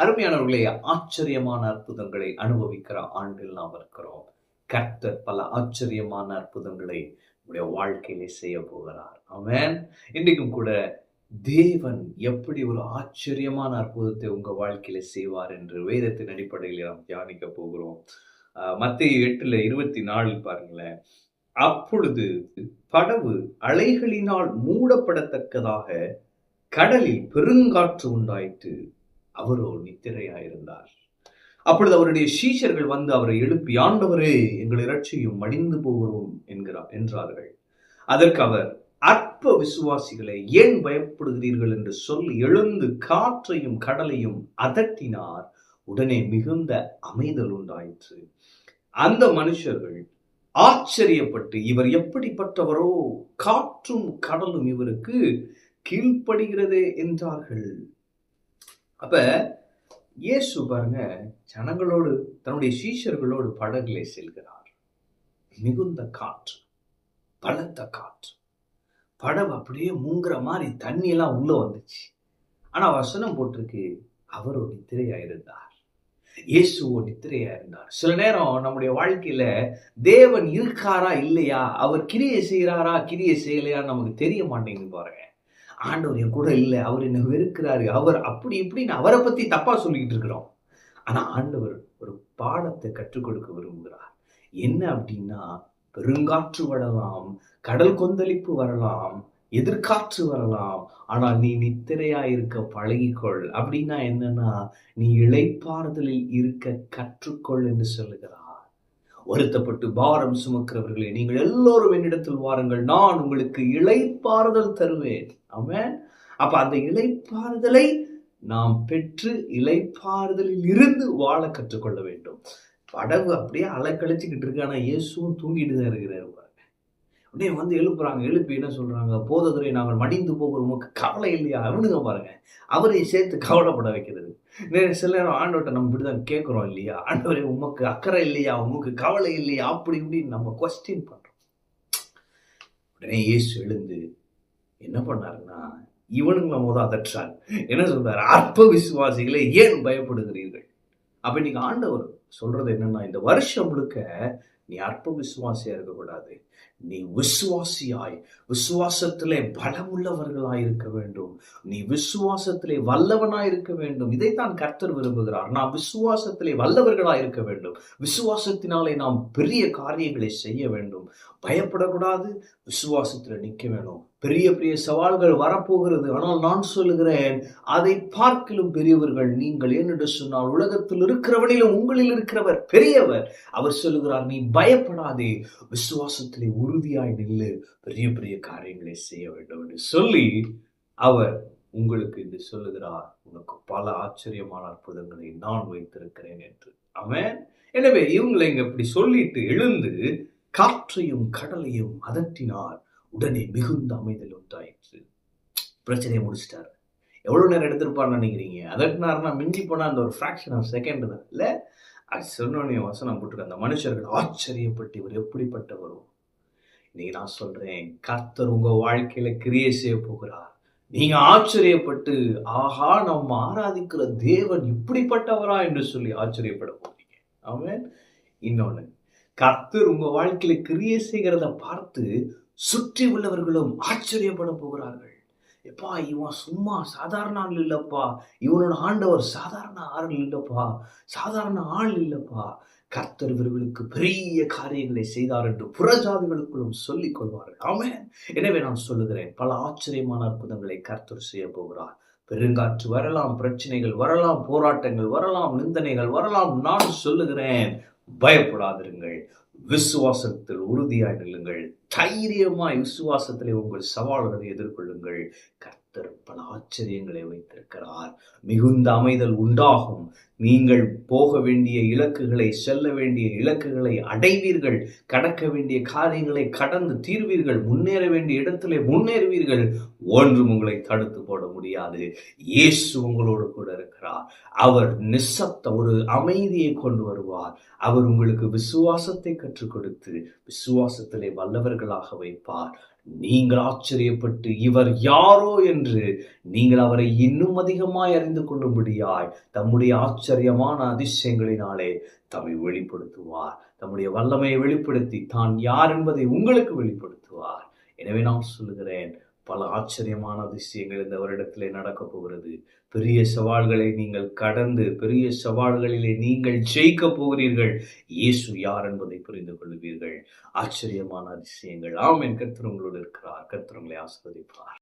அருமையானவர்களே ஆச்சரியமான அற்புதங்களை அனுபவிக்கிற ஆண்டில் நாம் இருக்கிறோம். கர்த்தர் பல ஆச்சரியமான அற்புதங்களை உடைய வாழ்க்கையிலே செய்ய போகிறார். அவன் இன்றைக்கும் கூட தேவன் எப்படி ஒரு ஆச்சரியமான அற்புதத்தை உங்க வாழ்க்கையில செய்வார் என்று வேதத்தின் அடிப்படையில் நாம் தியானிக்க போகிறோம். மத்திய எட்டுல இருபத்தி நாலில் பாருங்களேன். அப்பொழுது படவு அலைகளினால் மூடப்படத்தக்கதாக கடலில் பெருங்காற்று உண்டாயிற்று. அவரோ நித்திரையாயிருந்தார். அப்பொழுது அவருடைய சீஷர்கள் வந்து அவரை எழுப்பி ஆண்டவரே எங்களை இரட்சியும் மடிந்து போகிறோம் என்கிறார் என்றார்கள். அதற்கு அவர் அற்ப விசுவாசிகளை ஏன் பயப்படுகிறீர்கள்? என்று சொல்லி எழுந்து காற்றையும் கடலையும் அதட்டினார். உடனே மிகுந்த அமைதல் உண்டாயிற்று. அந்த மனுஷர்கள் ஆச்சரியப்பட்டு இவர் எப்படிப்பட்டவரோ? காற்றும் கடலும் இவருக்கு கீழ்ப்படுகிறதே என்றார்கள். அப்ப இயேசு பாருங்க ஜனங்களோடு தன்னுடைய சீஷர்களோடு படகுலே செல்கிறார். மிகுந்த காற்று பலத்த காற்று. படகு அப்படியே மூங்குற மாதிரி தண்ணியெல்லாம் உள்ளே உள்ள வந்துச்சு. ஆனா வசனம் போட்டிருக்கு அவரோ நித்திரையா இருந்தார் இயேசுவோ நித்திரையா இருந்தார் சில நேரம் நம்முடைய வாழ்க்கையில தேவன் இருக்காரா இல்லையா? அவர் கிரியை செய்யறாரா கிரியை செய்யலையான்னு நமக்கு தெரிய மாட்டேங்குது பாருங்க. ஆண்டவர் என் கூட இல்லை அவர் என்னை வெறுக்கிறாரு. அவர் அப்படி இப்படின்னு அவரை பத்தி தப்பா சொல்லிக்கிட்டு இருக்கிறோம். ஆனா ஆண்டவர் ஒரு பாடத்தை கற்றுக் கொடுக்க விரும்புகிறார். என்ன அப்படின்னா பெருங்காற்று வரலாம் கடல் கொந்தளிப்பு வரலாம் எதிர்காற்று வரலாம். ஆனால் நீ நித்திரையா இருக்க பழகிக்கொள். அப்படின்னா என்னன்னா நீ இழைப்பாறுதலில் இருக்க கற்றுக்கொள் என்று சொல்லுகிறார். வருத்தப்பட்டு பாரம் சுமக்கிறவர்களே நீங்கள் எல்லோரும் என்னிடத்தில் வாருங்கள். நான் உங்களுக்கு இலைப்பாறுதல் தருவேன். அவன் அப்ப அந்த இலைப்பாறுதலை நாம் பெற்று இலைப்பாறுதலில் இருந்து வாழ கற்றுக்கொள்ள வேண்டும். படகு அப்படியே அலைக்கழிச்சுக்கிட்டு இருக்கு. ஆனா இயேசுவும் தூங்கிட்டு தான் இருக்கிறார். உடனே வந்து எழுப்புறாங்க எழுப்பி என்ன சொல்றாங்க? போததுரை நாங்கள் மடிந்து போகிற உமக்கு கவலை இல்லையா? அவனுங்க பாருங்க. அவரை சேர்த்து கவலைப்பட வைக்கிறது. சில நேரம் ஆண்டவர்கிட்ட நம்ம இப்படிதான் கேட்கிறோம் இல்லையா? ஆண்டவரே உமக்கு அக்கறை இல்லையா? உமக்கு கவலை இல்லையா? அப்படி இப்படின்னு நம்ம கொஸ்டின் பண்றோம். உடனே இயேசு எழுந்து என்ன பண்ணாருன்னா இவனுங்களை முத அதற்றார் என்ன சொல்றாரு? அற்ப விசுவாசிகளை ஏன் பயப்படுகிறீர்கள்? அப்ப இன்னைக்கு ஆண்டவர் சொல்றது என்னன்னா இந்த வருஷம் முழுக்க நீ அற்ப விசுவாசியா இருக்கக்கூடாது. நீ விசுவாசியாய். விசுவாசத்திலே பலமுள்ளவர்களாய் இருக்க வேண்டும். நீ விசுவாசத்திலே வல்லவனாய் இருக்க வேண்டும். இதைத்தான் கர்த்தர் விரும்புகிறார். நாம் விசுவாசத்திலே வல்லவர்களாய் இருக்க வேண்டும். விசுவாசத்தினாலே நாம் பெரிய காரியங்களை செய்ய வேண்டும். பயப்படக்கூடாது. விசுவாசத்தில் நிற்க வேணும். பெரிய பெரிய சவால்கள் வரப்போகிறது. ஆனால் நான் சொல்லுகிறேன் அதை பார்க்கிலும் பெரியவர்கள் நீங்கள் என்னென்று சொன்னால் உலகத்தில் இருக்கிறவனிலும் உங்களில் இருக்கிறவர் பெரியவர். அவர் சொல்லுகிறார் நீ பயப்படாதே. விசுவாசத்திலே உரு உறுதியாய் நில்லு. பெரிய பெரிய காரியங்களை செய்ய வேண்டும் என்று சொல்லி அவர் உங்களுக்கு இது சொல்லுகிறார். உனக்கு பல ஆச்சரியமான அற்புதங்களை நான் வைத்திருக்கிறேன் என்று. அவன் எனவே இவங்களை இங்க இப்படி சொல்லிட்டு எழுந்து காற்றையும் கடலையும் அதட்டினார். உடனே மிகுந்த அமைதல் உண்டாயிற்று. பிரச்சனையை முடிச்சிட்டார். எவ்வளவு நேரம் எடுத்திருப்பார்னு நினைக்கிறீங்க? அதட்டினார்னா மிஞ்சி போனா அந்த ஒரு ஃபிராக்ஷன் ஆஃப் செகண்ட் தான். இல்ல? அது சொன்னோடனே வசனம் போட்டிருக்க. அந்த மனுஷர்கள் ஆச்சரியப்பட்டு இவர் எப்படிப்பட்டவரும் இன்னைக்கு நான் சொல்றேன். கர்த்தர் உங்க வாழ்க்கையில கிரியை செய்ய போகிறார். நீங்க ஆச்சரியப்பட்டு ஆஹா நம்ம ஆராதிக்கிற தேவன் இப்படிப்பட்டவரா? என்று சொல்லி ஆச்சரியப்பட போறீங்க. அவன் இன்னொன்னு கர்த்தர் உங்க வாழ்க்கையில கிரியை செய்கிறத பார்த்து சுற்றி உள்ளவர்களும் ஆச்சரியப்பட போகிறார்கள். எப்பா இவன் சும்மா சாதாரண ஆள் இல்லப்பா. இவனோட ஆண்டவர் சாதாரண ஆள் இல்லப்பா. சாதாரண ஆள் இல்லப்பா. கர்த்தர் இவர்களுக்கு பெரிய காரியங்களை செய்தார் என்று புறஜாதிகளுக்குள்ளும் சொல்லிக் கொள்வார்கள். ஆமே எனவே நான் சொல்லுகிறேன் பல ஆச்சரியமான அற்புதங்களை கர்த்தர் செய்ய போகிறார். பெருங்காற்று வரலாம் பிரச்சனைகள் வரலாம் போராட்டங்கள் வரலாம் நிந்தனைகள் வரலாம். நான் சொல்லுகிறேன் பயப்படாதிருங்கள். விசுவாசத்தில் உறுதியாய் நில்லுங்கள். தைரியமாய் விசுவாசத்திலே உங்கள் சவால்களை எதிர்கொள்ளுங்கள். கர்த்தர் பல ஆச்சரியங்களை வைத்திருக்கிறார். மிகுந்த அமைதல் உண்டாகும். நீங்கள் போக வேண்டிய இலக்குகளை செல்ல வேண்டிய இலக்குகளை அடைவீர்கள். கடக்க வேண்டிய காரியங்களை கடந்து தீர்வீர்கள். முன்னேற வேண்டிய இடத்திலே முன்னேறுவீர்கள். ஒன்றும் உங்களை தடுத்து போட முடியாது. இயேசு உங்களோடு கூட இருக்கிறார். அவர் நிசப்த ஒரு அமைதியை கொண்டு வருவார். அவர் உங்களுக்கு விசுவாசத்தை கற்றுக் கொடுத்து விசுவாசத்திலே வல்லவர்களாக வைப்பார். நீங்கள் ஆச்சரியப்பட்டு இவர் யாரோ என்று நீங்கள் அவரை இன்னும் அதிகமாய் அறிந்து கொள்ளும்படியாய் தம்முடைய ஆச்சரியமான அதிசயங்களினாலே தம்மை வெளிப்படுத்துவார். தம்முடைய வல்லமையை வெளிப்படுத்தி தான் யார் என்பதை உங்களுக்கு வெளிப்படுத்துவார். எனவே நான் சொல்லுகிறேன் பல ஆச்சரியமான அதிசயங்கள் இந்த வருடத்திலே நடக்கப் போகிறது. பெரிய சவால்களை நீங்கள் கடந்து பெரிய சவால்களிலே நீங்கள் ஜெயிக்க போகிறீர்கள். இயேசு யார் என்பதை புரிந்து கொள்வீர்கள். ஆச்சரியமான அதிசயங்கள். ஆம் என் கத்திரங்களோடு இருக்கிறார். கத்திரங்களை ஆஸ்வதிப்பார்